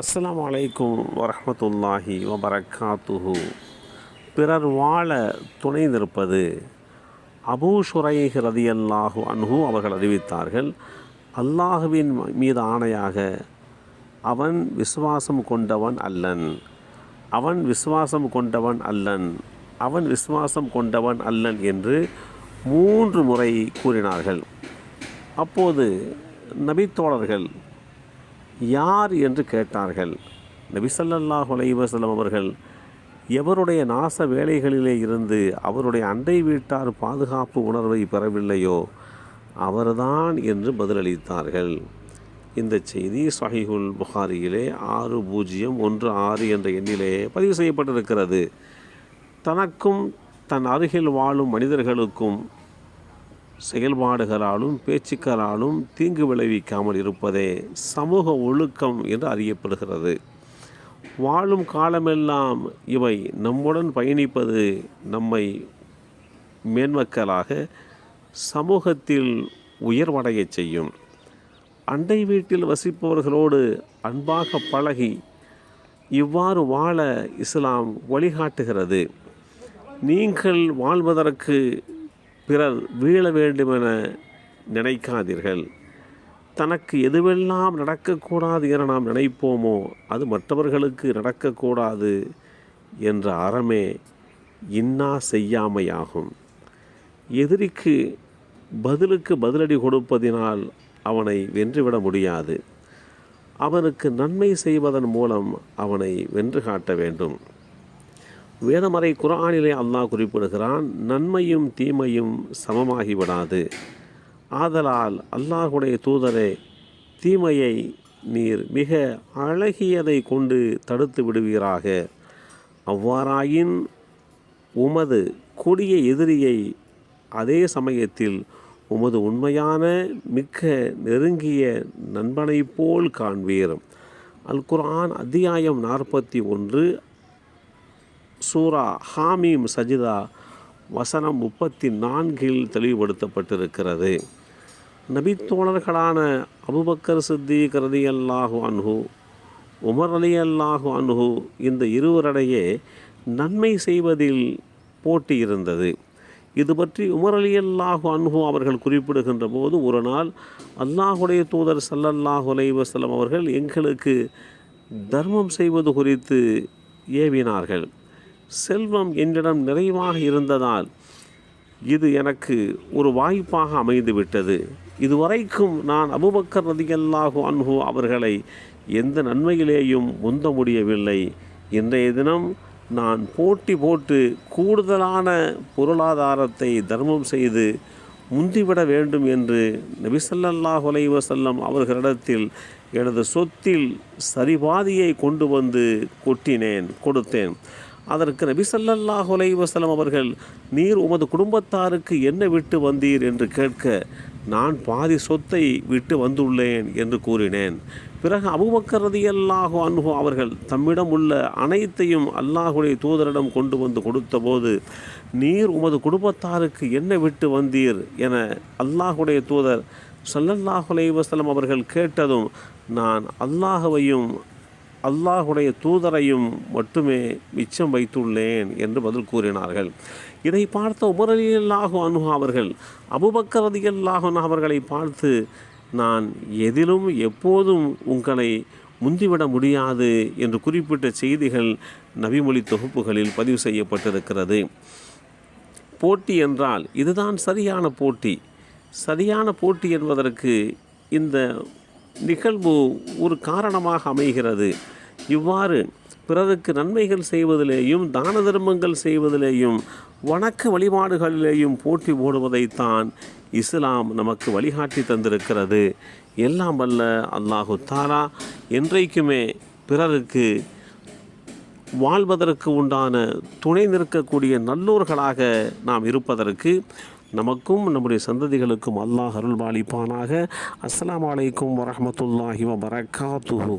அஸ்லாம் அலைக்கும் வரமத்துல்லாஹி வபரகாத்துஹு பிறர் வாழ துணை நிற்பது அபூ ஷுரைஹ் ரதியல்லாஹு அன்ஹு அவர்கள் அறிவித்தார்கள். அல்லாஹுவின் மீது ஆணையாக அவன் விசுவாசம் கொண்டவன் அல்லன். அவன் விசுவாசம் கொண்டவன் அல்லன். அவன் விசுவாசம் கொண்டவன் அல்லன் என்று மூன்று முறை கூறினார்கள். அப்போது நபித்தோழர்கள் யார் என்று கேட்டார்கள். நபிசல்லாஹ் அலைவசலம் அவர்கள் எவருடைய நாச வேலைகளிலே இருந்து அவருடைய அண்டை வீட்டார் பாதுகாப்பு உணர்வை பெறவில்லையோ அவர்தான் என்று பதிலளித்தார்கள். இந்த செய்தி சஹிஹுல் புகாரியிலே ஆறு பூஜ்ஜியம் ஒன்று ஆறு என்ற எண்ணிலே பதிவு செய்யப்பட்டிருக்கிறது. தனக்கும் தன் அருகில் வாழும் மனிதர்களுக்கும் செயல்பாடுகளாலும் பேச்சுக்களாலும் தீங்கு விளைவிக்காமல் இருப்பதே சமூக ஒழுக்கம் என்று அறியப்படுகிறது. வாழும் காலமெல்லாம் இவை நம்முடன் பயணிப்பது நம்மை மேன்மக்களாக சமூகத்தில் உயர்வடையச் செய்யும். அண்டை வீட்டில் வசிப்பவர்களோடு அன்பாக பழகி இவ்வாறு வாழ இஸ்லாம் வழிகாட்டுகிறது. நீங்கள் வாழ்வதற்கு பிறர் வீழ வேண்டுமென நினைக்காதீர்கள். தனக்கு எதுவெல்லாம் நடக்கக்கூடாது என நாம் நினைப்போமோ அது மற்றவர்களுக்கு நடக்கக்கூடாது என்ற அறமே இன்னா செய்யாமையாகும். எதிரிக்கு பதிலுக்கு பதிலடி கொடுப்பதினால் அவனை வென்றுவிட முடியாது. அவனுக்கு நன்மை செய்வதன் மூலம் அவனை வென்று காட்ட வேண்டும். வேதமறை குரானிலே அல்லாஹ் குறிப்பிடுகிறான் நன்மையும் தீமையும் சமமாகிவிடாது ஆதலால் அல்லாஹுடைய தூதரே தீமையை நீர் மிக அழகியதை கொண்டு தடுத்து விடுவீராக. அவ்வாறாயின் உமது கொடிய எதிரியை அதே சமயத்தில் உமது உண்மையான மிக்க நெருங்கிய நண்பனைப் போல் காண்பீர். அல் குர்ஆன் அத்தியாயம் நாற்பத்தி ஒன்று சூரா ஹாமீம் சஜிதா வசனம் முப்பத்தி நான்கில் தெளிவுபடுத்தப்பட்டிருக்கிறது. நபித்தோழர்களான அபுபக்கர் சித்திக் ரதி அல்லாஹு அன்ஹு உமர் அலி அல்லாஹு அன்ஹு இந்த இருவரிடையே நன்மை செய்வதில் போட்டி இருந்தது. இது பற்றி உமர் அலி அல்லாஹு அன்ஹு அவர்கள் குறிப்பிடுகின்ற போது ஒரு நாள் அல்லாஹுடைய தூதர் சல்லல்லாஹு அலைவசலம் அவர்கள் எங்களுக்கு தர்மம் செய்வது குறித்து ஏவினார்கள். செல்வம் என்னிடம் நிறைவாக இருந்ததால் இது எனக்கு ஒரு வாய்ப்பாக அமைந்து விட்டது இதுவரைக்கும் நான் அபுபக்கர் ரதியல்லாஹு அன்ஹு அவர்களை எந்த நன்மையிலேயும் முந்த முடியவில்லை. இன்றைய தினம் நான் போட்டி போட்டு கூடுதலான பொருளாதாரத்தை தர்மம் செய்து முந்திவிட வேண்டும் என்று நபிசல்லாஹ் செல்லம் அவர்களிடத்தில் எனது சொத்தில் சரிபாதியை கொண்டு வந்து கொட்டினேன் கொடுத்தேன். அதற்கு நபி சல்லல்லாஹ் அலைஹி அவர்கள் நீர் உமது குடும்பத்தாருக்கு என்ன விட்டு வந்தீர் என்று கேட்க நான் பாதி சொத்தை விட்டு வந்துள்ளேன் என்று கூறினேன். பிறகு அபுபக்கர் ரதியல்லாஹு அன்ஹு அவர்கள் தம்மிடம் உள்ள அனைத்தையும் அல்லாஹுடைய தூதரிடம் கொண்டு வந்து கொடுத்தபோது நீர் உமது குடும்பத்தாருக்கு என்ன விட்டு வந்தீர் என அல்லாஹுடைய தூதர் சல்லல்லாஹுலே வசலம் அவர்கள் கேட்டதும் நான் அல்லாஹுவையும் அல்லாஹுடைய தூதரையும் மட்டுமே மிச்சம் வைத்துள்ளேன் என்று பதில் கூறினார்கள். இதை பார்த்த உமர் அலி அல்லாஹு அனுஹா அவர்கள் அபுபக்கர் ரதி அல்லாஹு அவர்களை பார்த்து நான் எதிலும் எப்போதும் உங்களை முந்திவிட முடியாது என்று குறிப்பிட்ட செய்திகள் நபிமொழி தொகுப்புகளில் பதிவு செய்யப்பட்டிருக்கிறது. போட்டி என்றால் இதுதான் சரியான போட்டி. சரியான போட்டி என்பதற்கு இந்த நிகழ்வு ஒரு காரணமாக அமைகிறது. இவ்வாறு பிறருக்கு நன்மைகள் செய்வதிலேயும் தான தர்மங்கள் செய்வதிலேயும் வணக்க வழிபாடுகளிலேயும் போட்டி போடுவதைத்தான் இஸ்லாம் நமக்கு வழிகாட்டி தந்திருக்கிறது. எல்லாம் வல்ல அல்லாஹு தாரா என்றைக்குமே பிறருக்கு வாழ்வதற்கு உண்டான துணை நிற்கக்கூடிய நல்லோர்களாக நாம் இருப்பதற்கு நமக்கும் நம்முடைய சந்ததிகளுக்கும் அல்லாஹ் அருள்பாலிப்பானாக அஸ்லாம் அலைக்கும் வரமத்துல்லாஹி வபரகாத்துஹு.